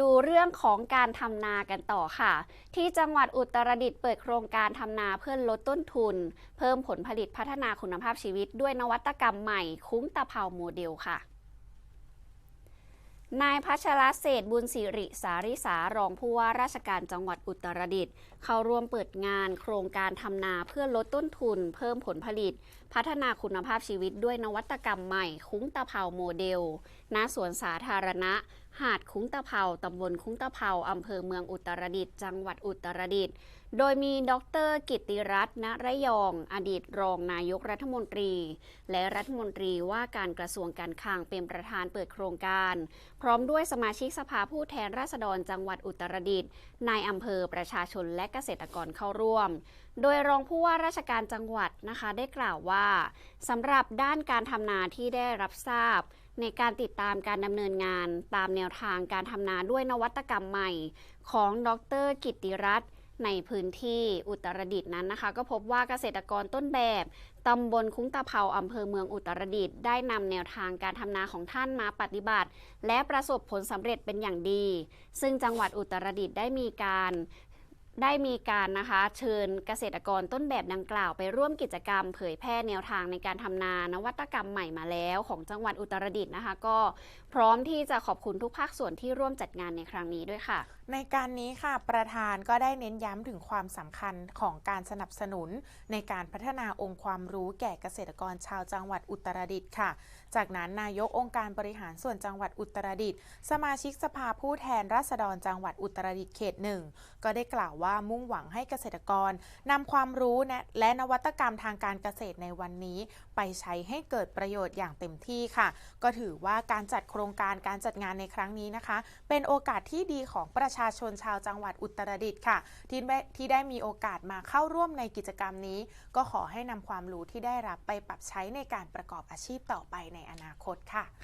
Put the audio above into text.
ดูเรื่องของการทำนากันต่อค่ะ ที่จังหวัดอุตรดิตถ์เปิดโครงการทำนาเพื่อลดต้นทุน เพิ่มผลผลิตพัฒนาคุณภาพชีวิตด้วยนวัตกรรมใหม่คุ้งตะเภาโมเดลค่ะนายพัชรเศษบุญสิริสาริสารองผู้ว่าราชการจังหวัดอุตรดิตถ์เข้าร่วมเปิดงานโครงการทำนาเพื่อลดต้นทุน เพิ่มผลผลิต พัฒนาคุณภาพชีวิตด้วยนวัตกรรมใหม่ คุ้งตะเภาโมเดลณสวนสาธารณะ หาดคุ้งตะเภาตำบลคุ้งตะเภาอำเภอเมืองอุตรดิตถ์จังหวัดอุตรดิตถ์โดยมีดรกิติรัตน์ณระยอง อดีตรองนายกรัฐมนตรี และรัฐมนตรีว่าการกระทรวงการคลังเป็นประธานเปิดโครงการ พร้อมด้วยสมาชิกสภาผู้แทนราษฎรจังหวัดอุตรดิตถ์นายอำเภอประชาชนและเกษตรกรเข้าร่วม โดยรองผู้ว่าราชการจังหวัดนะคะได้กล่าวว่าสำหรับด้านการทำนาที่ได้รับทราบ ในการติดตามการดำเนินงานตามแนวทางการทำนาด้วยนวัตกรรมใหม่ของดรกิติรัตน์ในพื้นที่อุตรดิตถ์นั้นนะคะ ก็พบว่าเกษตรกรต้นแบบตำบลคุ้งตะเภาอำเภอเมืองอุตรดิตถ์ได้นำแนวทางการทำนาของท่านมาปฏิบัติ และประสบผลสำเร็จเป็นอย่างดี ซึ่งจังหวัดอุตรดิตถ์ได้มีการ ได้มีการนะคะเชิญเกษตรกรต้นแบบดังกล่าวไปร่วมกิจกรรม เผยแพร่แนวทางในการทำนานวัตกรรมใหม่มาแล้ว ของจังหวัดอุตรดิตถ์นะคะ ก็พร้อมที่จะขอบคุณทุกภาคส่วนที่ร่วมจัดงานในครั้งนี้ด้วยค่ะ ในการนี้ค่ะ ประธานก็ได้เน้นย้ำถึงความสำคัญของการสนับสนุน ในการพัฒนาองค์ความรู้แก่เกษตรกรชาวจังหวัดอุตรดิตถ์ค่ะ จากนั้นนายกองค์การบริหารส่วนจังหวัดอุตรดิตถ์สมาชิกสภาผู้แทนราษฎรจังหวัดอุตรดิตถ์เขตหนึ่งก็ได้กล่าวว่ามุ่งหวังให้เกษตรกรนำความรู้และนวัตกรรมทางการเกษตรในวันนี้ ไปใช้ให้เกิดประโยชน์อย่างเต็มที่ค่ะ ก็ถือว่าการจัดโครงการการจัดงานในครั้งนี้นะคะ เป็นโอกาสที่ดีของประชาชนชาวจังหวัดอุตรดิตถ์ค่ะที่ได้ที่ได้มีโอกาสมาเข้าร่วมในกิจกรรมนี้ ก็ขอให้นำความรู้ที่ได้รับไปปรับใช้ในการประกอบอาชีพต่อไปในอนาคตค่ะ